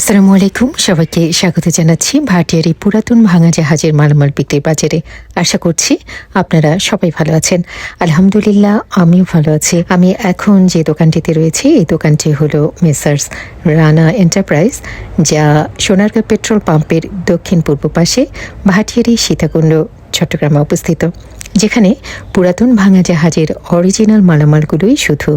আসসালামু আলাইকুম। সবাইকে স্বাগত জানাচ্ছি ভাটিয়ার এই পুরাতন ভাঙা জাহাজের মালামাল বিক্রির বাজারে। আশা করছি আপনারা সবাই ভালো আছেন। আলহামদুলিল্লাহ, আমিও ভালো আছি। আমি এখন যে দোকানটিতে রয়েছি, এই দোকানটি হলো মেসার্স রানা এন্টারপ্রাইজ, যা সোনারগাঁ পেট্রোল পাম্পের দক্ষিণ পূর্ব পাশে ভাটিয়ারি সীতাকুণ্ড, চট্টগ্রামে অবস্থিত। যেখানে পুরাতন ভাঙা জাহাজের অরিজিনাল মালামালগুলোই শুধু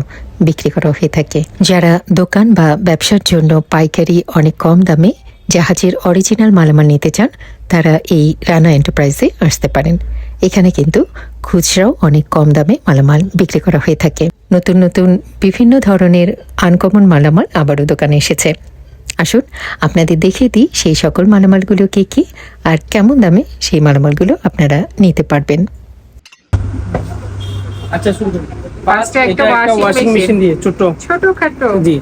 বিক্রি করা হয়ে থাকে। যারা দোকান বা ব্যবসার জন্য পাইকারি অনেক কম দামে জাহাজের অরিজিনাল মালামাল নিতে চান, তারা এই রানা এন্টারপ্রাইজে আসতে পারেন। এখানে কিন্তু খুচরাও অনেক কম দামে মালামাল বিক্রি করা হয়ে থাকে। নতুন নতুন বিভিন্ন ধরনের আনকমন মালামাল আবারও দোকানে এসেছে। আসুন, আপনাদের দেখিয়ে দিই সেই সকল মালামালগুলো কি কি আর কেমন দামে সেই মালামালগুলো আপনারা নিতে পারবেন। আচ্ছা শুরু করুন ফার্স্টে একটা ওয়াশিং ওয়াশিং মেশিন মেশিন দিয়ে ছোট ছোটখাটো। জি।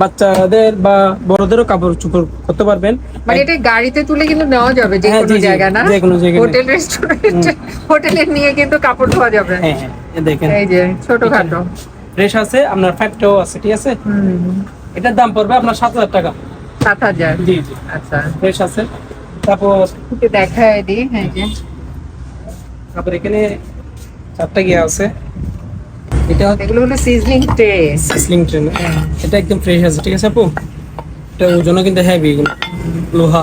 বাচ্চাদের বা বড়দেরও কাপড় চোপড় করতে পারবেন। মানে এটা গাড়িতে তুলে কিন্তু নেওয়া যাবে যে হ্যাঁ, কোনো জায়গা না? যে কোনো জায়গায় হোটেল রেস্টুরেন্ট হোটেলে নিয়ে কিন্তু কাপড় ধোয়া যাবে। হ্যাঁ হ্যাঁ দেখেন। এই যে ছোটখাটো। ফ্রেশ আছে আপনার ফ্যাক্টও আছে ঠিক আছে? হুম। এটার দাম পড়বে আপনার সাত হাজার টাকা। সাত হাজার? জি জি। আচ্ছা। ফ্রেশ আছে। তারপর দেখায় হ্যাঁ। তারপর এখানে চারটা গিয়ে আছে। এটা এগুলো হলো ট্রে সিসলিং ট্রেন এটা একদম ফ্রেশ আছে ঠিক আছে আপু? এটা ওজনও কিন্তু হেভি এগুলো। লোহা।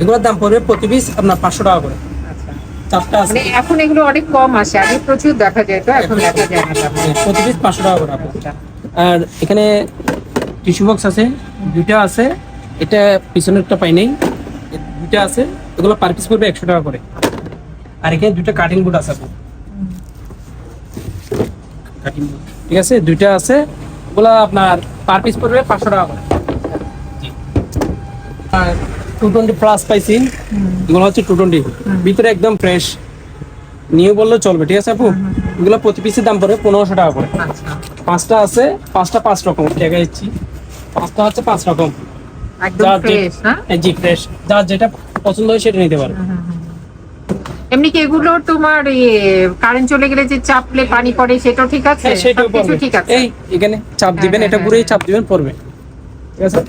এগুলোর দাম পড়বে প্রতি পিস আপনার পাঁচশো টাকা করে। আচ্ছা। চারটা আছে। মানে এখন এগুলো অনেক কম আসে আগে প্রচুর দেখা যায় তো এখন দেখা যায় না হ্যাঁ, প্রতি পিস পাঁচশো টাকা করে আপু। আর এখানে টিস্যু বক্স আছে দুইটা আছে। এটা পিছনেরটা পাই নেই। দুইটা আছে এগুলো পার পিস পড়বে একশো টাকা করে। আর এখানে দুইটা কাটিং বোর্ড আছে আপু। বোর্ড ঠিক আছে? দুইটা আছে। ওগুলো আপনার পার পিস পড়বে পাঁচশো টাকা করে। আর টু টোয়েন্টি প্লাস পাইছি এগুলো হচ্ছে টু টোয়েন্টি ভিতরে একদম ফ্রেশ নিউ বললেও চলবে ঠিক আছে আপু? এগুলো প্রতি পিসের দাম পড়বে পনেরোশো টাকা করে। পাঁচটা আছে পাঁচটা পাঁচ রকম টাকা দিচ্ছি। পাঁচটা হচ্ছে পাঁচ রকম। হ্যাঁ, জি ফ্রেশ যার যেটা পছন্দ হয় সেটা নিতে পারে। এমনি কি এগুলো তোমার ইয়ে কারেন্ট চলে গেলে যে চাপলে পানি পড়ে সেটাও ঠিক আছে? হ্যাঁ সেটাও পড়বে ঠিক আছে। এই এখানে চাপ হ্যাঁ, দিবেন হ্যাঁ, এটা ঘুরেই চাপ দিবেন পড়বে। ঠিক আছে?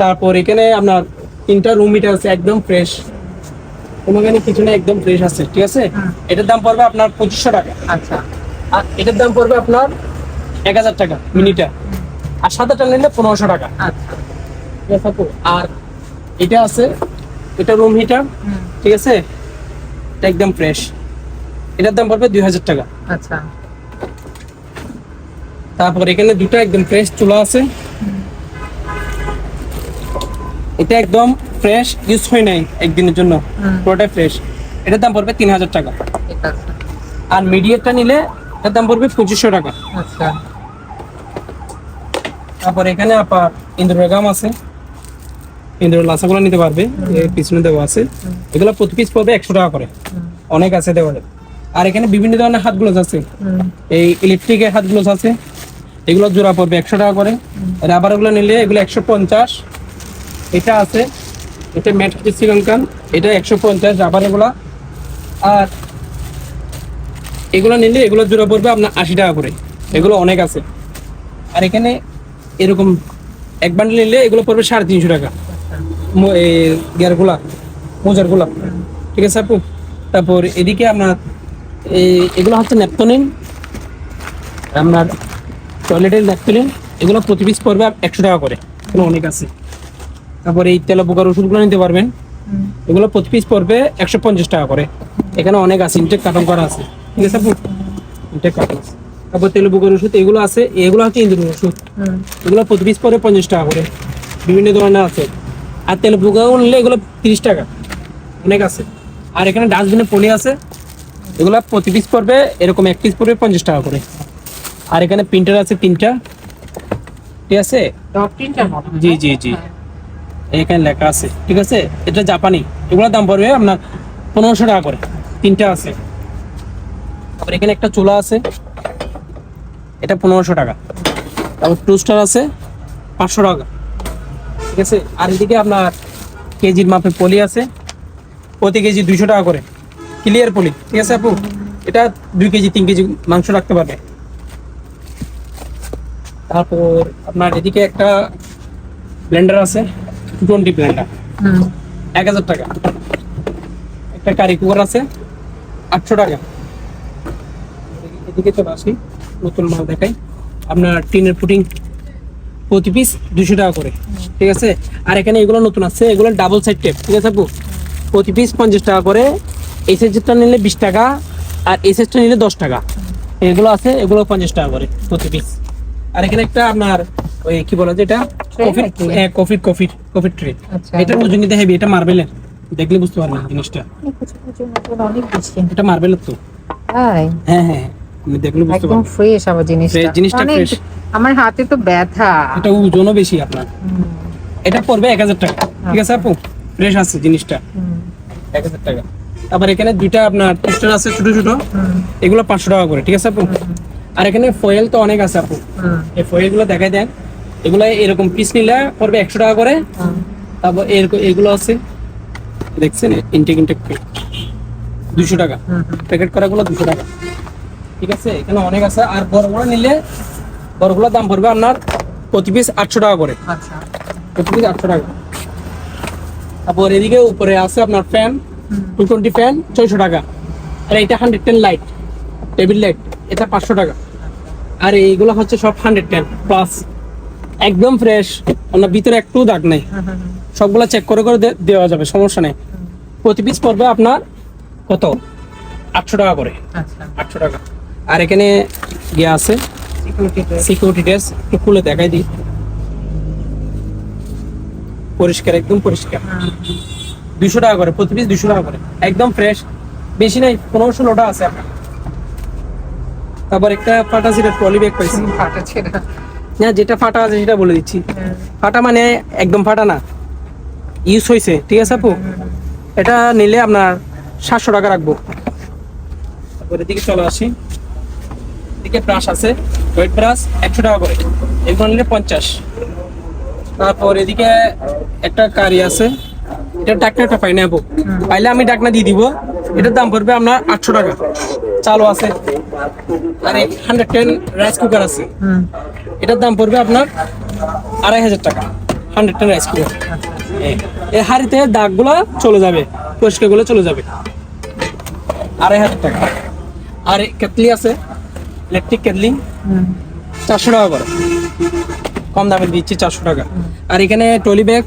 তারপর এখানে আপনার তিনটা রুম মিটার আছে একদম ফ্রেশ কোনো এখানে কিছু না একদম ফ্রেশ আছে ঠিক আছে? এটার দাম পড়বে আপনার পঁচিশশো টাকা। আচ্ছা। আর এটার দাম পড়বে আপনার এক হাজার টাকা মিনিটা। আর সাদাটা নিলে পনেরোশো টাকা। আচ্ছা। আর এটা আছে এটা রুম হিটার ঠিক আছে? এটা একদম ফ্রেশ এটার দাম পড়বে দুই হাজার টাকা। আচ্ছা। তারপর এখানে দুটো একদম ফ্রেশ চুলা আছে। এটা একদম ফ্রেশ ইউজ হয় নাই একদিনের জন্য। পুরোটাই ফ্রেশ এটার দাম পড়বে তিন হাজার টাকা। আর মিডিয়াটা নিলে এটার দাম পড়বে পঁচিশশো টাকা। আচ্ছা। তারপর এখানে আপনার ইন্দ্র বেগম আছে। ইন্দ্র লাসাগুলো নিতে পারবে পিছনে দেওয়া আছে। এগুলো প্রতি পিস পড়বে একশো টাকা করে। অনেক আছে দেওয়া। আর এখানে বিভিন্ন ধরনের হাত আছে। এই ইলেকট্রিকের হাত আছে। এগুলো জোড়া পড়বে একশো টাকা করে। রাবারগুলো নিলে এগুলো একশো পঞ্চাশ। এটা আছে। এটা ম্যাট শ্রীলঙ্কান। এটা একশো পঞ্চাশ রাবার এগুলা। আর এগুলো নিলে এগুলো জোড়া পড়বে আপনার আশি টাকা করে। এগুলো অনেক আছে। আর এখানে এরকম এক বান্ডেল নিলে এগুলো পড়বে সাড়ে তিনশো টাকা। গিয়ারগুলা মোজারগুলা ঠিক আছে আপু? তারপর এদিকে আপনার এগুলো হচ্ছে আপনার টয়লেটের এগুলো প্রতি পিস পড়বে একশো টাকা করে। এগুলো অনেক আছে। তারপর এই তেলা পোকার ওষুধগুলো নিতে পারবেন। এগুলো প্রতি পিস পড়বে একশো পঞ্চাশ টাকা করে। এখানে অনেক আছে ইনটেক কাটন করা আছে। ঠিক আছে আপু? ইনটেক কাটন আছে। তারপর তেলে পোকার ওষুধ এগুলো আছে। এগুলো হচ্ছে ইন্দুর ওষুধ। এগুলো প্রতি পিস পড়বে পঞ্চাশ টাকা করে। বিভিন্ন ধরনের আছে। আর তেল পোকাও নিলে এগুলো তিরিশ টাকা। অনেক আছে। আর এখানে ডাস্টবিনে পলি আছে। এগুলো প্রতি পিস পড়বে এরকম এক পিস পড়বে পঞ্চাশ টাকা করে। আর এখানে প্রিন্টার আছে তিনটা। ঠিক আছে? জি জি জি। এখানে লেখা আছে। ঠিক আছে? এটা জাপানি। এগুলোর দাম পড়বে আপনার পনেরোশো টাকা করে। তিনটা আছে। তারপর এখানে একটা চুলা আছে। এটা পনেরোশো টাকা। তারপর টুস্টার আছে। পাঁচশো টাকা। ঠিক আছে? আর এদিকে আপনার কেজির মাপে পলি আছে। প্রতি কেজি দুইশো টাকা করে। ক্লিয়ার পলি ঠিক আছে আপু? এটা দুই কেজি তিন কেজি মাংস রাখতে পারবে। তারপর আপনার এদিকে একটা ব্লেন্ডার আছে টোয়েন্টি ব্লেন্ডার এক হাজার টাকা। একটা কারি কুকার আছে আটশো টাকা। এদিকে চলে আসি নতুন মাল দেখাই। আপনার টিনের পুটিং প্রতি পিস দুশো টাকা করে। ঠিক আছে? আর এখানে এগুলো নতুন আছে এগুলো ডাবল সাইড টেপ ঠিক আছে আপু? প্রতি পিস পঞ্চাশ টাকা করে। এই সাইজটা নিলে বিশ টাকা আর এই সাইজটা নিলে দশ টাকা। এগুলো আছে এগুলো পঞ্চাশ টাকা করে প্রতি পিস আর এখানে একটা আপনার ওই কি বলা যায় এটা Tray কফি? হ্যাঁ কফির কফির কফির ট্রে আচ্ছা। এটার ওজন কিন্তু হেভি এটা মার্বেলের দেখলে বুঝতে পারবেন জিনিসটা। এটা মার্বেলের তো। হ্যাঁ হ্যাঁ আপনি দেখলে বুঝতে একদম পারবেন ফ্রেশ আবার জিনিসটা। জিনিসটা fresh। আমার হাতে তো ব্যথা। এটা ওজনও বেশি আপনার। এটা পড়বে এক হাজার টাকা। ঠিক আছে আপু? ফ্রেশ আছে জিনিসটা। এক হাজার টাকা। আবার এখানে দুইটা আপনার টোস্টার আছে ছোট ছোট। এগুলো পাঁচশো টাকা করে। ঠিক আছে আপু? আর এখানে ফয়েল তো অনেক আছে আপু। এই ফয়েলগুলো দেখাই দেন। এগুলো এরকম পিস নিলে পড়বে একশো টাকা করে। তারপর এরকম এগুলো আছে। দেখছেন? ইনটেক ইনটেক দুশো টাকা। প্যাকেট করাগুলো দুশো টাকা। ঠিক আছে? এখানে অনেক আছে। আর বড়গুলো নিলে বড়গুলোর দাম পড়বে আপনার প্রতি পিস আটশো টাকা করে। আচ্ছা। প্রতি পিস আটশো টাকা তারপর এদিকে উপরে আছে আপনার ফ্যান টু টোয়েন্টি ফ্যান ছয়শো টাকা। আর এইটা hundred ten light table light এটা পাঁচশো টাকা। আর এইগুলো হচ্ছে সব হান্ড্রেড টেন প্লাস একদম ফ্রেশ আপনার ভিতরে একটু দাগ নেই। সবগুলো চেক করে করে দেওয়া যাবে সমস্যা নেই। প্রতি পিস পড়বে আপনার কত? আটশো টাকা করে। আচ্ছা। আটশো টাকা। আর এখানে গিয়ে আছে সিকিউরিটি ড্রেস একটু খুলে দেখাই দিই। পরিষ্কার একদম পরিষ্কার। দুশো টাকা করে প্রতি পিস দুশো টাকা করে। একদম ফ্রেশ বেশি নাই পনেরো ষোলোটা আছে আপনার তারপর একটা ফাটা ছিল ট্রলি ব্যাগ পাইছি। ফাটা ছিল। না যেটা ফাটা আছে সেটা বলে দিচ্ছি। ফাটা মানে একদম ফাটা না। ইউজ হয়েছে ঠিক আছে আপু? এটা নিলে আপনার সাতশো টাকা রাখব। তারপর এদিকে চলে আসি। এদিকে ব্রাশ আছে ওয়েট ব্রাশ একশো টাকা করে। এগুলো নিলে পঞ্চাশ। তারপর এদিকে একটা কারি আছে এটা ডাকনাটা পাই না আপু। পাইলে আমি ডাকনা দিয়ে দিব এটার দাম পড়বে আপনার আটশো টাকা। চালু আছে। আর হান্ড্রেড টেন রাইস কুকার আছে। এটার দাম পড়বে আপনার আড়াই হাজার টাকা। হান্ড্রেড টেন রাইস কুকার এই হাড়িতে দাগগুলো চলে যাবে পরিষ্কারগুলো চলে যাবে। আড়াই হাজার টাকা। আর কেতলি আছে ইলেকট্রিক হুম, চারশো টাকা করে। কম দামে দিচ্ছি চারশো টাকা। আর এখানে টলি ব্যাগ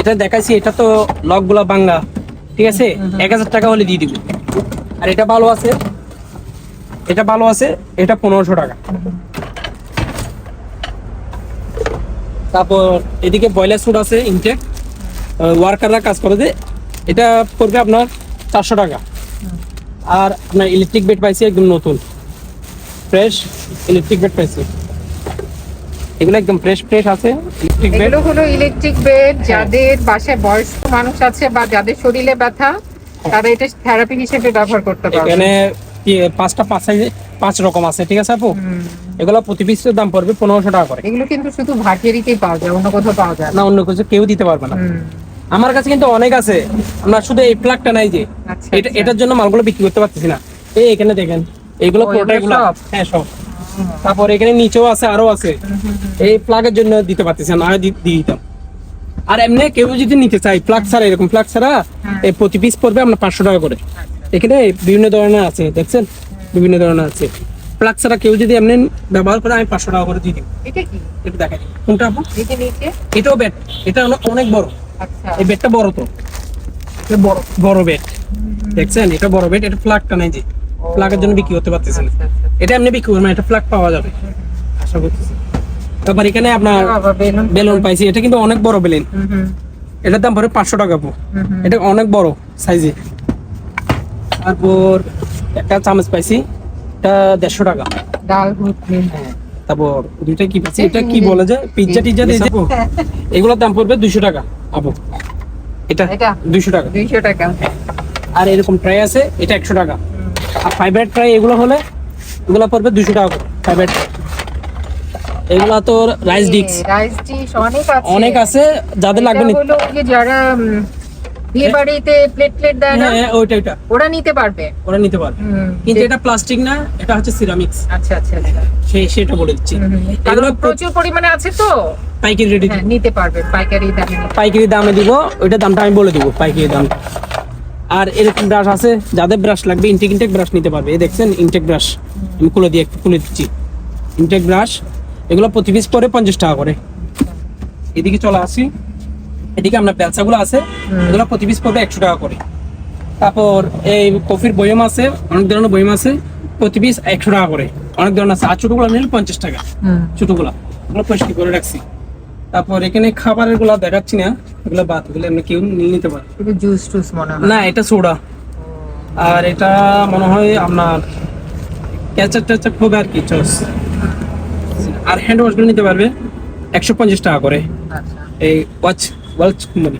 এটা দেখাইছি এটা তো লকগুলো বাংলা ঠিক আছে? এক হাজার টাকা হলে দিয়ে দিব। আর এটা ভালো আছে এটা ভালো আছে এটা পনেরোশো টাকা। তারপর এদিকে বয়লার স্যুট আছে ইনটেক ওয়ার্কাররা কাজ করে যে এটা পড়বে আপনার চারশো টাকা। আর আপনার ইলেকট্রিক বেড পাইছি একদম নতুন। ফ্রেশ ইলেকট্রিক বেড পাইছি। এগুলো একদম ফ্রেশ ফ্রেশ আছে। ইলেকট্রিক বেড এগুলো হলো ইলেকট্রিক বেড যাদের বাসায় বয়স্ক মানুষ আছে বা যাদের শরীরে ব্যথা তারা এটা থেরাপি হিসেবে ব্যবহার করতে পারবে। এখানে পাঁচটা পাঁচ সাইজে পাঁচ রকম আছে ঠিক আছে আপু? এগুলো প্রতি পিসের দাম পড়বে পনেরোশো টাকা করে। এগুলো কিন্তু শুধু ভাটিয়ারিতেই পাওয়া যায় অন্য কোথাও পাওয়া যায় না। অন্য কিছু কেউ দিতে পারবে না। আমার কাছে কিন্তু অনেক আছে। আমরা শুধু এই প্লাগটা নাই যে। আচ্ছা, এটা আচ্ছা। এটার জন্য মালগুলো বিক্রি করতে পারতেছি না। এই এখানে দেখেন এইগুলো? হ্যাঁ সব। তারপর এখানে নিচেও আছে আরও আছে। এই প্লাগের জন্য দিতে পারতেছি না দিয়ে দিতাম। আর এমনি কেউ যদি নিতে চাই প্লাগ ছাড়া এরকম প্লাগ ছাড়া এই প্রতি পিস পড়বে আপনার পাঁচশো টাকা করে। এখানে বিভিন্ন ধরনের আছে দেখছেন? বিভিন্ন ধরনের আছে। প্লাগ ছাড়া কেউ যদি এমনি ব্যবহার করে আমি পাঁচশো টাকা করে দিয়ে দিব। এটা কি? একটু দেখাই কোনটা আপু? নিচে নিচে? এটাও বেড এটা অনেক- বড়। আচ্ছা। এই বেডটা বড় তো। এটা বড়। বড় বেড দেখছেন? এটা বড় বেড এটা প্লাগটা নাই যে। প্লাগের জন্য বিক্রি করতে পারতেছে না আচ্ছা, আচ্ছা। এটা এমনি বিক্রি করবে না এটা প্লাগ পাওয়া যাবে। আশা করতেছি। তারপর এখানে আপনার বেলুন পাইছি। এটা কিন্তু অনেক বড় বেলুন। এটার দাম পড়ে পাঁচশো টাকা পো। এটা অনেক বড় সাইজে তারপর একটা চামচ পাইছি। এটা দেড়শো টাকা। ডাল তারপর দুইটা কি পাচ্ছি? এটা কি বলে যায় পিজ্জা টিজ্জা দিয়ে যাব এগুলোর দাম পড়বে দুশো টাকা। আপু এটা? দুশো টাকা। দুইশো টাকা। আর এরকম ট্রাই আছে এটা একশো টাকা। আর এগুলো হলে এগুলো পড়বে দুশো টাকা করে এগুলো তো রাইস ডিক্স রাইস ডিশ অনেক আছে। অনেক আছে যাদের লাগবে এটা নিতে হলো যে যারা বিয়ে বাড়িতে প্লেট প্লেট দেয় না হ্যাঁ ওইটা ওইটা। ওরা নিতে পারবে। ওরা নিতে পারবে। কিন্তু এটা প্লাস্টিক না এটা হচ্ছে সিরামিক্স আচ্ছা আচ্ছা আচ্ছা। সেই সেটা বলে দিচ্ছি। এগুলো প্রচুর পরিমাণে আছে তো? পাইকারি রেডি হ্যাঁ নিতে পারবে পাইকারি দামে পাইকারি দামে দিব ওইটা দামটা আমি বলে দিব পাইকারি দাম। আর এরকম ব্রাশ আছে যাদের ব্রাশ লাগবে ইনটেক ইনটেক ব্রাশ নিতে পারবে। এই দেখছেন ইনটেক ব্রাশ আমি খুলে দিয়ে একটু খুলে দিচ্ছি। ইনটেক ব্রাশ এগুলো প্রতি পিস পরে পঞ্চাশ টাকা করে। এদিকে চলে আসি। এদিকে আপনার ব্যবসাগুলো আছে এগুলো প্রতি পিস পড়বে একশো টাকা করে। তারপর এই কফির বয়ম আছে অনেক ধরনের বয়ম আছে প্রতি পিস একশো টাকা করে। অনেক ধরনের আছে। আর ছোটগুলো নিলে পঞ্চাশ টাকা। ছোটগুলা। ওগুলো পরিষ্কার করে রাখছি। তারপর এখানে খাবারেরগুলা দেখাচ্ছি না। এগুলো বাদ এগুলো এমনি কেউ নিয়ে নিতে পারে এটা জুস টুস মনে হয়। না এটা সোডা আর এটা মনে হয় আপনার ক্যাচার ট্যাচার হবে আর কি চস আর হ্যান্ড ওয়াশগুলো নিতে পারবে। একশো পঞ্চাশ টাকা করে। আচ্ছা। এই ওয়াচ ওয়াচ কোম্পানি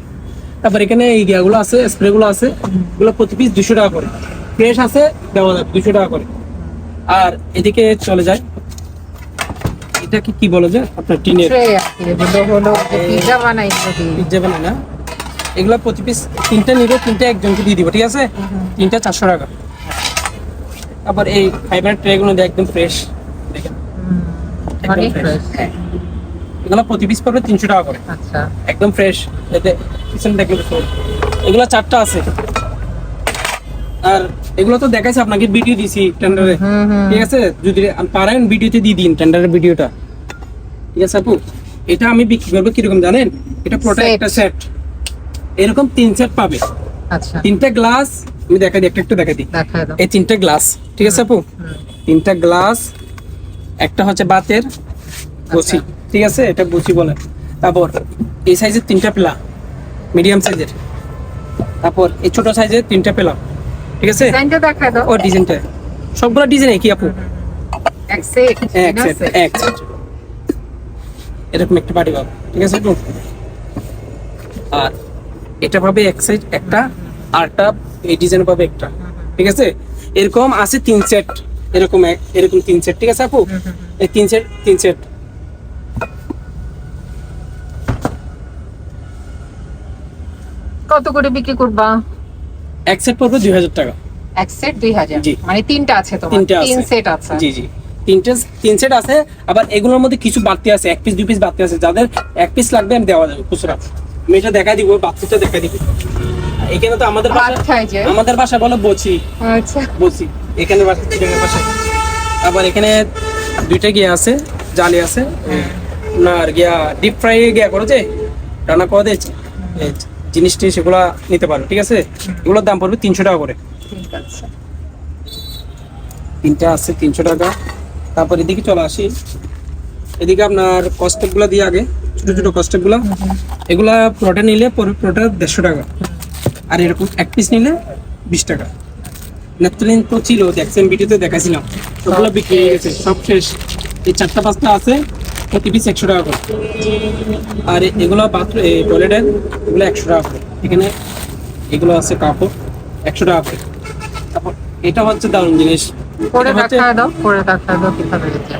তারপর এখানে এই গিয়াগুলো আছে স্প্রেগুলো আছে। এগুলো প্রতি পিস দুশো টাকা করে। ফ্রেশ আছে দেওয়া যাবে দুশো টাকা করে। আর এদিকে চলে যায়। এটাকে কি বলে যে? আপনার টিনের এগুলো হলো পিজা বানাই পিজ্জা বানায় না এগুলো প্রতি পিস তিনটা নিবে তিনটা একজনকে দিয়ে দিব ঠিক আছে? তিনটা চারশো টাকা। তারপর এই ফাইবার ট্রে গুলো একদম ফ্রেশ দেখেন। ফ্রেশ এগুলো প্রতি পিস পড়বে তিনশো টাকা করে। আচ্ছা। একদম ফ্রেশ এতে পিছনে দেখলে এগুলো চারটা আছে। আর এগুলো তো দেখাইছে আপনাকে ভিডিও দিছি টেন্ডারে ঠিক আছে? যদি পারেন ভিডিওতে দিয়ে দিন টেন্ডারের ভিডিওটা ঠিক আছে আপু? এটা আমি বিক্রি করব কীরকম জানেন? এটা পুরোটা একটা সেট এরকম তিন সেট পাবে। আচ্ছা। তিনটা গ্লাস আমি দেখাই দিই একটা একটু দেখাই দিই। এই তিনটা গ্লাস ঠিক আছে আপু। তিনটা গ্লাস একটা হচ্ছে বাতের বসি ঠিক আছে? এটা বসি বলে। তারপর এই সাইজের তিনটা পেলা মিডিয়াম সাইজের তারপর এই ছোট সাইজের তিনটা পেলাম ঠিক আছে? ও ডিজাইনটা সবগুলো ডিজাইন একই আপু। এক সেট এক সেট এক সেট এরকম একটা পার্টি পাবো ঠিক আছে? আর এটা পাবে এক সাইজ একটা আরটা এই ডিজাইন পাবে একটা ঠিক আছে? এরকম আছে তিন সেট এরকম এরকম তিন সেট ঠিক আছে আপু? এই তিন সেট তিন সেট কত করে বিক্রি করবা? এক সেট পড়বে দুই হাজার টাকা। এক সেট দুই হাজার। জি। মানে তিনটা আছে তোমার। তিনটা আছে। তিন সেট আছে। জি জি। তিনটে তিন সেট আছে আবার এগুলোর মধ্যে কিছু বাড়তি আছে এক পিস দুই পিস বাড়তি আছে যাদের এক পিস লাগবে আমি দেওয়া যাবে খুচরা। আমি এটা দেখা দিব বাচ্চাটা দেখা দিব। এখানে তো আমাদের বাসা আচ্ছা আমাদের বাসা বলে বচি। আচ্ছা। বলছি এখানে বাসা আবার এখানে দুইটা গিয়া আছে জালি আছে। না আর গিয়া ডিপ ফ্রাই গিয়া করো যে রান্না করে দিয়েছে জিনিসটি সেগুলা নিতে পারো ঠিক আছে? এগুলোর দাম পড়বে তিনশো টাকা করে। তিনটা আছে তিনশো টাকা। তারপর এদিকে চলে আসি। এদিকে আপনার কস্টেপগুলা দিয়ে আগে ছোট ছোট কস্টেপগুলা এগুলা পুরোটা নিলে পুরো- পুরোটা দেড়শো টাকা। আর এরকম এক পিস নিলে বিশ টাকা। নেপথলিন তো ছিল দেখছেন ভিডিওতে দেখাছিলাম সবগুলো বিক্রি হয়ে গেছে সব শেষ। এই চারটা পাঁচটা আছে প্রতি পিস একশো টাকা করে। আর এগুলো বাথরুম টয়লেটের এগুলো একশো টাকা করে। এখানে এগুলো আছে কাপড় একশো টাকা করে। তারপর এটা হচ্ছে দারুণ জিনিস। হচ্ছে- দেখা দাও করে দেখা দাও কীভাবে এটা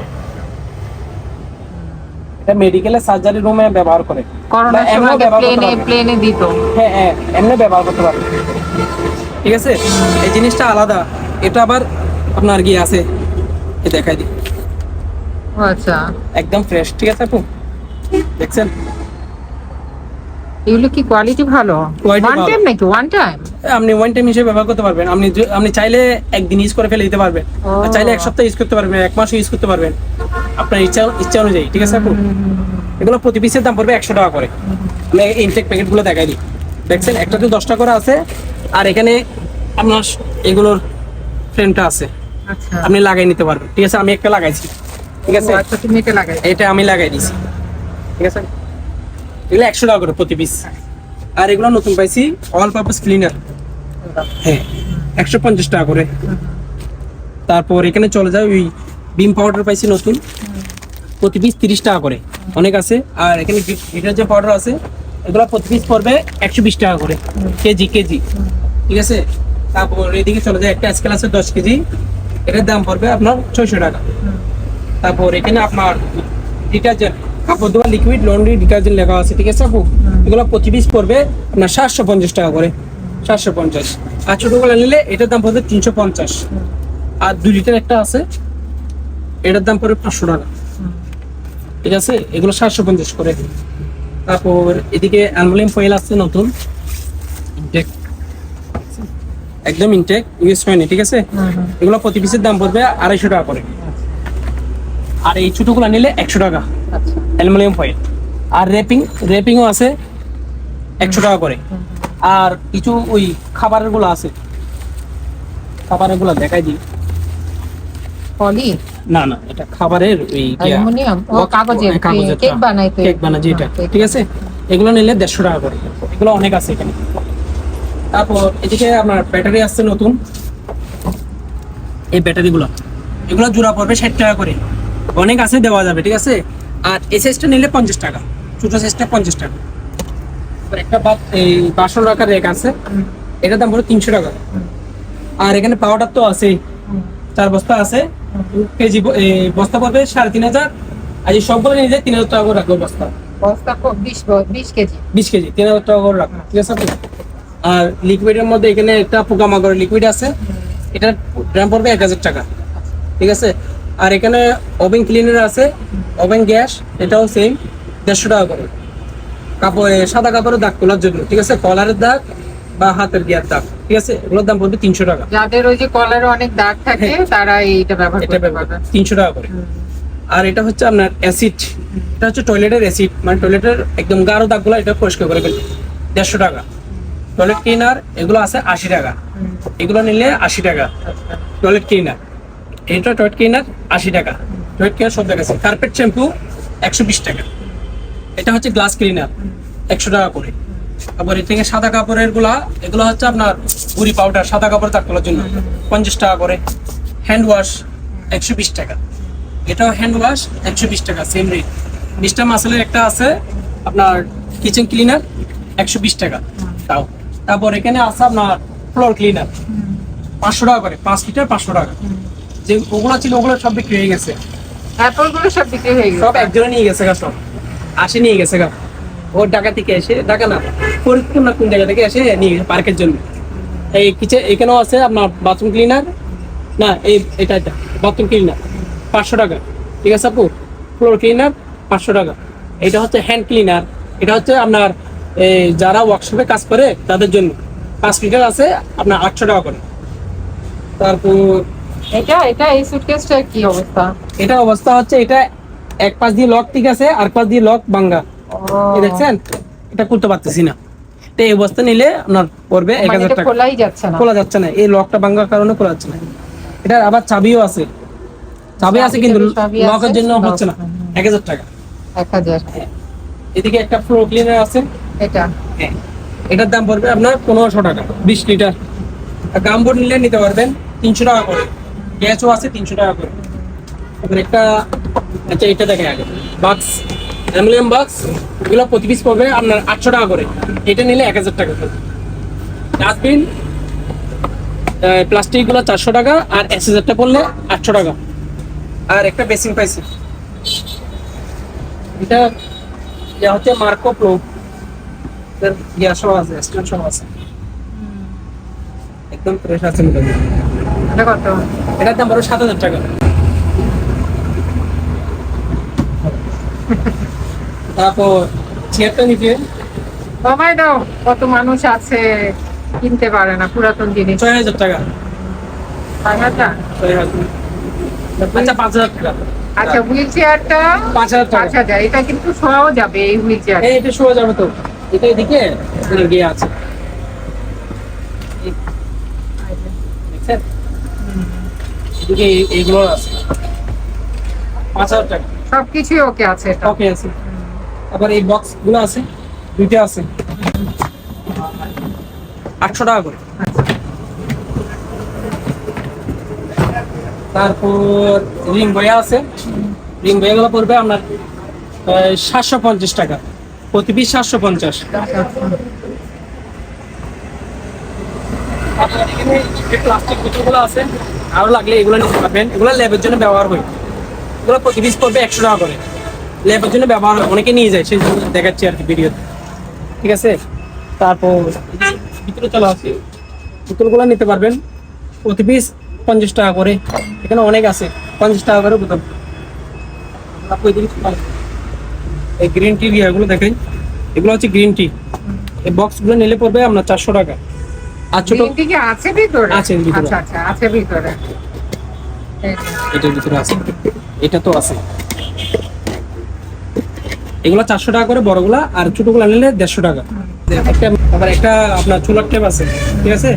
এটা মেডিকেলে সার্জারি রুমে ব্যবহার করে। করোনার সময় প্লেনে প্লেনে দিত। হ্যাঁ হ্যাঁ এমনি ব্যবহার করতে পারবে। ঠিক আছে? এই জিনিসটা আলাদা। এটা আবার আপনার কি আছে। এ দেখাই দিই। আচ্ছা। একদম ফ্রেশ ঠিক আছে আপু? দেখছেন? এগুলো কি কোয়ালিটি ভালো? ওয়ান টাইম নাকি? ওয়ান টাইম আপনি ওয়ান টাইম হিসেবে ব্যবহার করতে পারবেন। আপনি আপনি চাইলে একদিন ইউজ করে ফেলে দিতে পারবেন। চাইলে এক সপ্তাহ ইউজ করতে পারবেন এক মাস ইউজ করতে পারবেন। আপনার ইচ্ছা ইচ্ছা অনুযায়ী ঠিক আছে আপু? এগুলো প্রতি পিসের দাম পড়বে একশো টাকা করে। আমি ইনটেক প্যাকেটগুলো দেখাই দিই। দেখছেন একটাতে দশ টাকা করে আছে আর এখানে আপনার এগুলোর ফ্রেমটা আছে। আচ্ছা। আপনি লাগাই নিতে পারবেন। ঠিক আছে আমি একটা লাগাইছি। ঠিক আছে? আচ্ছা এটা আমি লাগাই দিছি ঠিক আছে? এগুলো একশো টাকা করে প্রতি পিস আর এগুলো নতুন পাইছি অল পারপাস ক্লিনার হ্যাঁ একশো পঞ্চাশ টাকা করে। তারপর এখানে চলে যায় ওই বিম পাউডার পাইছি নতুন। প্রতি পিস তিরিশ টাকা করে, অনেক আছে। আর এখানে ডিটারজেন্ট পাউডার আছে, এগুলো প্রতি পিস পড়বে একশো বিশ টাকা করে, কেজি কেজি। ঠিক আছে? তারপর এদিকে চলে যায় একটা স্কেল আছে দশ কেজি। এটার দাম পড়বে আপনার ছয়শো টাকা। তারপর এখানে আপনার ডিটারজেন্ট কাপড় ধোয়া লিকুইড লন্ড্রি ডিটারজেন্ট লেখা আছে ঠিক আছে আপু? এগুলো প্রতি পিস পড়বে আপনার সাতশো পঞ্চাশ টাকা করে। সাতশো পঞ্চাশ। আর ছোটোগুলো নিলে এটার দাম পড়বে তিনশো পঞ্চাশ। আর দুই লিটার একটা আছে এটার দাম পড়বে পাঁচশো টাকা। ঠিক আছে? এগুলো সাতশো পঞ্চাশ করে। তারপর এদিকে অ্যালুমিনিয়াম ফয়েল আসছে নতুন। ইনটেক একদম ইনটেক ইউজ হয়নি ঠিক আছে? এগুলো প্রতি পিসের দাম পড়বে আড়াইশো টাকা করে। আর এই ছোটোগুলো নিলে একশো টাকা। আচ্ছা। Aluminium foil. আর র্যাপিং র্যাপিংও আছে একশো টাকা করে। আর কিছু ওই খাবারেরগুলো আছে। খাবারেরগুলো দেখাই দিই। পলি? না না এটা খাবারের ওই অ্যালুমিনিয়াম? ও কাগজের হ্যাঁ, কেক বানাই তো কেক বানা যেটা। হ্যাঁ, ঠিক আছে? এগুলো নিলে দেড়শো টাকা করে। এগুলো অনেক আছে এখানে। তারপর এদিকে আপনার ব্যাটারি আসছে নতুন। এই ব্যাটারিগুলো। এগুলো জোড়া পড়বে ষাট টাকা করে। অনেক আছে দেওয়া যাবে ঠিক আছে? আর এই সাইজটা নিলে পঞ্চাশ টাকা। ছোটো সাইজটা পঞ্চাশ টাকা। একটা বাত এই বাসন রাখার রেক আছে। এটার দাম পড়ে তিনশো টাকা। আর এখানে পাউডার তো আছেই। চার বস্তা আছে। কেজি এই বস্তা পড়বে সাড়ে তিন হাজার। আর এই সবগুলো নিয়ে যায় তিন হাজার টাকা করে রাখব বস্তা। বস্তা বিশ কেজি। বিশ কেজি তিন হাজার টাকা করে রাখব ঠিক আছে? আর লিকুইডের মধ্যে এখানে একটা পোকামাকড়ের লিকুইড আছে। এটার দাম পড়বে এক হাজার টাকা ঠিক আছে? আর এখানে ওভেন ক্লিনার আছে ওভেন গ্যাস এটাও সেম দেড়শো টাকা করে। কাপড় সাদা কাপড়ের দাগ তোলার জন্য ঠিক আছে? কলারের দাগ বা হাতের গিয়ার দাগ ঠিক আছে? এগুলোর দাম পড়বে তিনশো টাকা। যাদের ওই যে কলারে অনেক দাগ থাকে তারা এইটা ব্যবহার হ্যাঁ। এটা ব্যবহার তিনশো টাকা করে। আর এটা হচ্ছে আপনার অ্যাসিড এটা হচ্ছে টয়লেটের অ্যাসিড মানে টয়লেটের একদম গাঢ় দাগগুলো এটা পরিষ্কার করে ফেলবে। দেড়শো টাকা। টয়লেট ক্লিনার এগুলো আছে আশি টাকা। এগুলো নিলে আশি টাকা। আচ্ছা। টয়লেট ক্লিনার এটা টয়লেট ক্লিনার আশি টাকা। টয়লেট ক্লিনার সব দেখাচ্ছে কার্পেট শ্যাম্পু একশো বিশ টাকা। এটা হচ্ছে গ্লাস ক্লিনার, একশো টাকা করে। তারপর এর থেকে সাদা কাপড়েরগুলা, এগুলো হচ্ছে আপনার গুড়ি পাউডার, সাদা কাপড় দাগ তোলার জন্য। পঞ্চাশ টাকা করে। হ্যান্ড ওয়াশ একশো বিশ টাকা। এটাও হ্যান্ড ওয়াশ একশো বিশ টাকা সেম রেট মিস্টার মাসেলের একটা আছে, আপনার কিচেন ক্লিনার, একশো বিশ টাকা। তাও। তারপর এখানে আছে আপনার ফ্লোর ক্লিনার। পাঁচশো টাকা করে, পাঁচ লিটার পাঁচশো টাকা। যে ওগুলো ছিল ওগুলো সব বিক্রি হয়ে গেছে। অ্যাপলগুলো সব বিক্রি হয়ে গেছে। সব একজনে নিয়ে গেছে গা সব। আসে নিয়ে গেছে গা। ওর ঢাকা থেকে এসে ঢাকা না ফরিদপুর না কোন জায়গা থেকে এসে নিয়ে গেছে পার্কের জন্য। এই কিচেন এখানেও আছে আপনার বাথরুম ক্লিনার না এই এটা এটা বাথরুম ক্লিনার পাঁচশো টাকা। ঠিক আছে আপু? ফ্লোর ক্লিনার পাঁচশো টাকা। এটা হচ্ছে হ্যান্ড ক্লিনার এটা হচ্ছে আপনার এই যারা ওয়ার্কশপে কাজ করে তাদের জন্য। পাঁচ লিটার আছে আপনার আটশো টাকা করে। তারপর এটা এটা এই সুটকেসটা কি অবস্থা? এটা অবস্থা হচ্ছে এটা এক পাশ দিয়ে লক ঠিক আছে আর পাশ দিয়ে লক ভাঙ্গা। দেখছেন? এটা করতে পারতেছি না। তো এই অবস্থা নিলে আপনার পড়বে এক মানে হাজার টাকা। খোলাই যাচ্ছে না। খোলা যাচ্ছে না। এই লকটা ভাঙ্গার কারণে খোলা যাচ্ছে না। এটা আবার চাবিও আছে। চাবি আছে কিন্তু লকের জন্য হচ্ছে না। এক হাজার টাকা। এক হাজার। এদিকে একটা ফ্লোর ক্লিনার আছে। এটা। হ্যাঁ। এটার দাম পড়বে আপনার পনেরোশো টাকা বিশ লিটার। গামবোর্ড নিলে নিতে পারবেন তিনশো টাকা করে। গ্যাসও আছে তিনশো টাকা করে। তারপর একটা আচ্ছা এটা দেখেন আগে। বাক্স অ্যালুমিনিয়াম বাক্স এগুলো প্রতি পিস পড়বে আপনার আটশো টাকা করে। এটা নিলে এক হাজার টাকা করে। ডাস্টবিন প্লাস্টিকগুলো চারশো টাকা আর এক হাজারটা পড়লে আটশো টাকা। আর একটা বেসিন পাইছি এটা এটা হচ্ছে মার্কো প্রো ইয়া সহ আছে স্ট্যান্ড আছে। একদম ফ্রেশ আছে মোটামুটি। এটা কত? এটার দাম বড় সাত হাজার টাকা। তারপর চেয়ারটা নিতে। কমাই দাও কত মানুষ আছে কিনতে পারে না পুরাতন জিনিস। ছয় হাজার টাকা। পাঁচ হাজার? ছয় হাজার। আচ্ছা পাঁচ হাজার টাকা। আচ্ছা হুইল চেয়ারটা পাঁচ হাজার পাঁচ হাজার এটা কিন্তু শোয়াও যাবে এই হুইল চেয়ার। এটা শোয়া যাবে তো। এটা এদিকে গিয়ে আছে এই- দেখছেন এই- এইগুলো আছে? পাঁচ হাজার টাকা। সবকিছুই ওকে আছে ওকে আছে। আবার এই বক্সগুলো আছে দুইটা আছে। আটশো টাকা করে। তারপর রিং বয়া আছে। রিং বয়া গুলো পড়বে আপনার সাতশো পঞ্চাশ টাকা। প্রতি পিস সাতশো পঞ্চাশ। প্লাস্টিক বোতলগুলো আছে আরও লাগলে এগুলো নিতে পারবেন। এগুলো ল্যাবের জন্য ব্যবহার হয়। এগুলো প্রতি পিস পড়বে একশো টাকা করে। ল্যাবের জন্য ব্যবহার হয়। অনেকে নিয়ে যায় সেই দেখাচ্ছি আর কি ভিডিওতে ঠিক আছে? তারপর ভিতরে চলা আছে বোতলগুলো নিতে পারবেন। প্রতি পিস পঞ্চাশ টাকা করে। এখানে অনেক আছে। পঞ্চাশ টাকা করে বোতল। এই গ্রিন টি এগুলো দেখেন। এগুলো হচ্ছে গ্রিন টি এই বক্সগুলো নিলে পড়বে আপনার চারশো টাকা। আর ছোট গ্রিন টি কি আছে ভিতরে? আছে ভিতরে। আচ্ছা আচ্ছা আছে ভিতরে। এটার ভিতরে আছে। এটা তো আছে। এগুলো চারশো টাকা করে বড়গুলা আর ছোটগুলা নিলে দেড়শো টাকা। একটা আবার একটা আপনার চুলার টেপ আছে ঠিক আছে?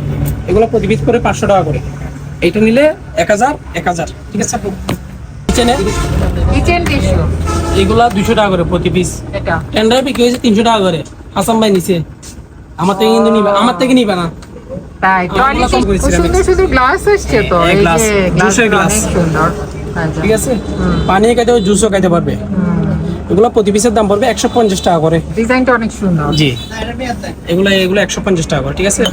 এগুলো প্রতি পিস করে পাঁচশো টাকা করে। এটা নিলে এক হাজার এক হাজার ঠিক আছে? কিচেনে? Kitchen tissue. এগুলা দুশো টাকা করে প্রতি পিস টেন্ডার বিক্রি হয়েছে তিনশো টাকা করে? হাসান ভাই নিচে আমার থেকে কিন্তু নিবে আমার থেকে নিবে না। তাই তো। আমি অনেক কম করেছিলাম। সুন্দর সুন্দর গ্লাস আসছে তো এই এই যে juice গ্লাস এর glass। অনেক সুন্দর। ঠিক আছে? পানি খাইতে জুসও খাইতে পারবে। এগুলো প্রতি পিসের দাম পড়বে একশো পঞ্চাশ টাকা করে। ডিজাইনটা অনেক সুন্দর। জি। এগুলো এগুলো একশো পঞ্চাশ টাকা করে ঠিক আছে?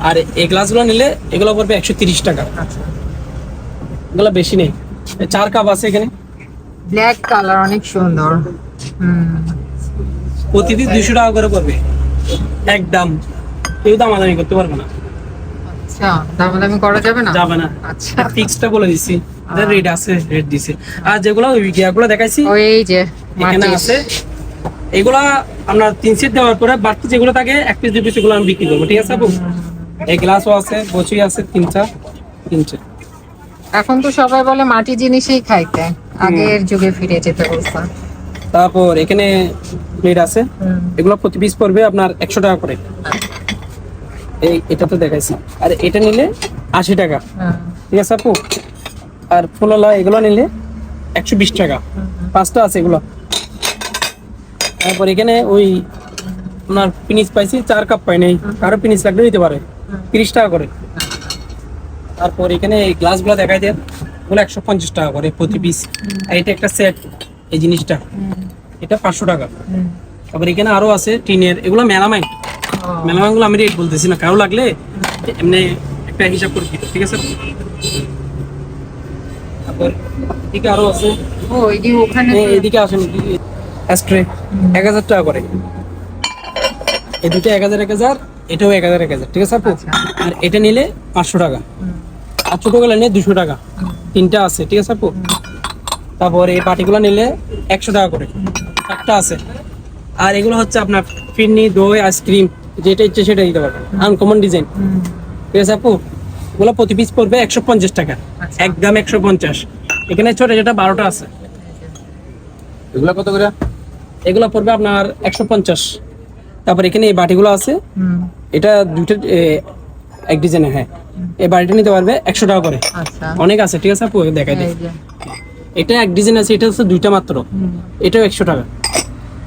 আর এই গ্লাসগুলো নিলে এগুলো পড়বে একশো তিরিশ টাকা। আচ্ছা। এগুলো বেশি নেই। চার কাপ আছে এখানে। ব্ল্যাক কালার অনেক সুন্দর। হুম। প্রতি পিস দুশো টাকা করে পড়বে। একদম। কেউ দামাদামি করতে পারবে না। আচ্ছা দামাদামি করা যাবে না? যাবে না। আচ্ছা। ফিক্সটা বলে দিছি। রেট আছে রেট দিছে। আর যেগুলো ওই ইয়াগুলো দেখাইছি ও এই যে এখানে আছে। এগুলা আপনার তিন সেট দেওয়ার পরে বাড়তি যেগুলো থাকে এক পিস দুই পিস এগুলো আমি বিক্রি করব। ঠিক আছে আপু? এই গ্লাসও আছে বচি আছে তিনটা তিনটে এখন তো সবাই বলে মাটি জিনিসই খাইতে। আগের যুগে ফিরে যেতে বলছে। তারপর এখানে প্লেট আছে। এগুলো প্রতি পিস পড়বে আপনার একশো টাকা করে। এই এটা তো দেখাইছি। আর এটা নিলে আশি টাকা। ঠিক আছে আপু? আর ফুললা এগুলো নিলে একশো বিশ টাকা। পাঁচটা আছে এগুলো। তারপর এখানে ওই আপনার পিনিস পাইছি চার কাপ পাই নাই। কারও পিনিস লাগলে নিতে পারে। তিরিশ টাকা করে। তারপর এখানে এই গ্লাসগুলো দেখাই দেন। ওগুলো একশো পঞ্চাশ টাকা করে প্রতি পিস। আর এটা একটা সেট এই জিনিসটা। এটা পাঁচশো টাকা। তারপর এখানে আরও আছে টিনের। এগুলো মেলামাইন ও, মেলামাইনগুলো আমি রেট বলতেছি না কারও লাগলে এমনি একটা হিসাব করে দিতে ঠিক আছে? তারপর এদিকে আরও আছে। ও যে ওখানে এদিকে আসেন অ্যাস্ট্রে এক হাজার টাকা করে। এই দুটো এক হাজার এক হাজার এটাও এক হাজার এক হাজার ঠিক আছে আপু? আচ্ছা। আর এটা নিলে পাঁচশো টাকা। আর ছোটগুলো নিলে দুশো টাকা। তিনটা আছে ঠিক আছে আপু? তারপর এই বাটিগুলো নিলে একশো টাকা করে। চারটা আছে। আর এগুলো হচ্ছে আপনার ফিরনি দই আইসক্রিম। যেটা ইচ্ছে সেটা দিতে পারবেন। আনকমন ডিজাইন ঠিক আছে আপু? এগুলো প্রতি পিস পড়বে একশো পঞ্চাশ টাকা। আচ্ছা। একদম একশো পঞ্চাশ। এখানে ছোট যেটা বারোটা আছে। এগুলা কত করে? এগুলো পড়বে আপনার একশো পঞ্চাশ। তারপর এখানে এই বাটিগুলো আছে। এটা দুইটা এক ডিজাইনের হ্যাঁ। এই বাটিটা নিতে পারবে একশো টাকা করে। আচ্ছা। অনেক আছে ঠিক আছে আপু? দেখাই দিই। এটা এক ডিজাইন আছে এটা হচ্ছে দুইটা মাত্র। এটাও একশো টাকা।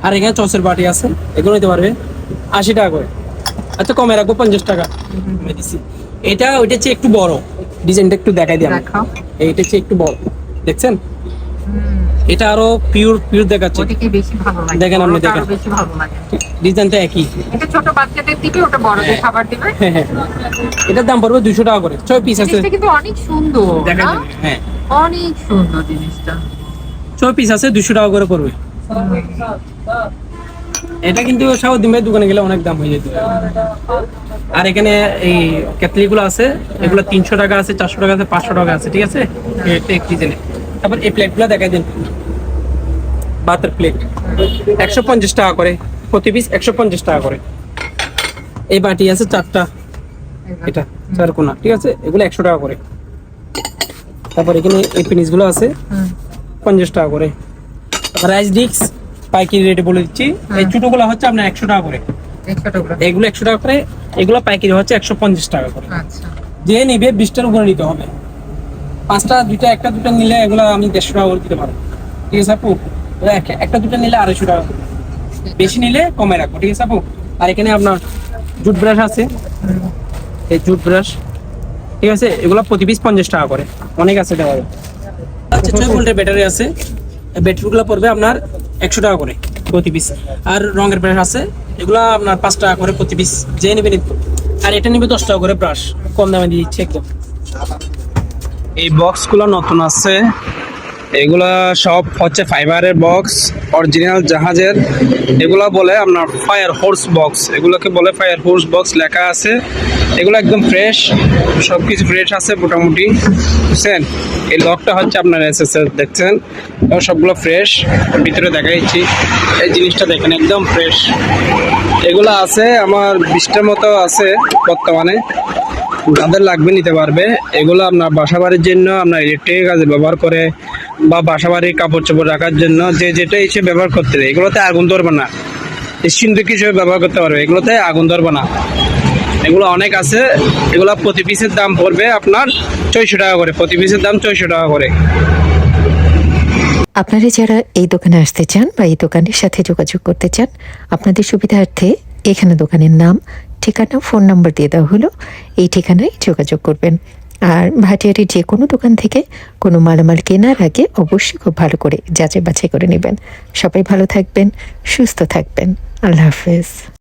আর এখানে চসের বাটি আছে। এগুলো নিতে পারবে আশি টাকা করে। আচ্ছা কমে রাখব পঞ্চাশ টাকা। দিছি। এটা ওইটা চেয়ে একটু বড়। ডিজাইনটা একটু দেখাই দিই এইটা চেয়ে একটু বড়। দেখছেন? এটা আরও পিওর পিওর দেখাচ্ছে। দেখেন আপনি, দেখেন। ডিজাইনটা একই। এটা ছোট বাচ্চাদের দিবে ওটা বড়দের খাবার দিবে। হ্যাঁ হ্যাঁ। এটার দাম পড়বে দুশো টাকা করে। ছয় পিস আছে। জিনিসটা কিন্তু অনেক সুন্দর দেখা না? যাবে হ্যাঁ। অনেক সুন্দর জিনিসটা। ছয় পিস আছে দুশো টাকা করে পড়বে। এটা কিন্তু সাউদ্দিন ভাই দোকানে গেলে অনেক দাম হয়ে যেত। আর এখানে এই কেতলি গুলো আছে, এগুলো তিনশো টাকা আছে, চারশো টাকা আছে, পাঁচশো টাকা আছে, ঠিক আছে? তারপর এই প্লেটগুলো দেখাই দিন। বাতের প্লেট। একশো পঞ্চাশ টাকা করে, প্রতি পিস একশো পঞ্চাশ টাকা করে। এই বাটি আছে চারটা। এটা চার কোনা ঠিক আছে? এগুলো একশো টাকা করে। তারপর এখানে এই পিনিসগুলো আছে, পঞ্চাশ টাকা করে। রাইস ডিক্স পাইকারি রেটে বলে দিচ্ছি। এই ছোটগুলো হচ্ছে আপনার একশো টাকা করে। এগুলো একশো টাকা করে এগুলো পাইকারি হচ্ছে একশো পঞ্চাশ টাকা করে। আচ্ছা। যে নিবে বিশটার উপরে নিতে হবে। পাঁচটা দুইটা একটা দুটো নিলে এগুলো আমি দেড়শো টাকা করে দিতে পারব। ঠিক আছে আপু? একটা দুটো নিলে আড়াইশো টাকা। বেশি নিলে কমে রাখব ঠিক আছে আপু? আর এখানে আপনার জুট ব্রাশ আছে। এই জুট ব্রাশ ঠিক আছে? এগুলো প্রতি পিস পঞ্চাশ টাকা করে। অনেক আছে দেওয়া যাবে আচ্ছা ছয় ভোল্টের ব্যাটারি আছে। ব্যাটারিগুলো পড়বে আপনার একশো টাকা করে প্রতি পিস আর রঙের ব্রাশ আছে, এগুলো আপনার পাঁচ টাকা করে প্রতি পিস যে নেবে আর এটা নিবে দশ টাকা করে ব্রাশ, কম দামে দিয়ে দিচ্ছে একদম। এই বক্সগুলো নতুন আছে। এগুলা সব হচ্ছে ফাইবারের বক্স অরিজিনাল জাহাজের। এগুলা বলে আপনার ফায়ার হোর্স বক্স এগুলোকে বলে ফায়ার হোর্স বক্স লেখা আছে। এগুলো একদম ফ্রেশ সব কিছু ফ্রেশ আছে মোটামুটি। বুঝছেন? এই লকটা হচ্ছে আপনার এস দেখছেন? সবগুলো ফ্রেশ ভিতরে দেখাইছি। এই জিনিসটা দেখেন, একদম ফ্রেশ এগুলো আছে, আমার বিশটার মতো আছে বর্তমানে। যাদের লাগবে নিতে পারবে। এগুলো আপনার বাসা বাড়ির জন্য আপনার ইলেকট্রিক কাজে ব্যবহার করে। বা বাসা বাড়ির কাপড় চোপড় রাখার জন্য যে যেটা হিসেবে ব্যবহার করতে দেয় এগুলোতে আগুন ধরবে না। নিশ্চিন্ত হিসেবে ব্যবহার করতে পারবে, এগুলোতে আগুন ধরবে না। এগুলো অনেক আছে, এগুলো প্রতি পিসের দাম পড়বে আপনার ছয়শো টাকা করে, প্রতি পিসের দাম ছয়শো টাকা করে। আপনারা যারা এই দোকানে আসতে চান বা এই দোকানের সাথে যোগাযোগ করতে চান, আপনাদের সুবিধার্থে এখানে দোকানের নাম, ঠিকানা, ফোন নাম্বার দিয়ে দেওয়া হলো। এই ঠিকানায় যোগাযোগ করবেন। আর ভাটিয়ারির যে কোনো দোকান থেকে কোনো মালামাল কেনার আগে অবশ্যই খুব ভালো করে যাচাই বাছাই করে নেবেন। সবাই ভালো থাকবেন, সুস্থ থাকবেন। আল্লাহ হাফেজ।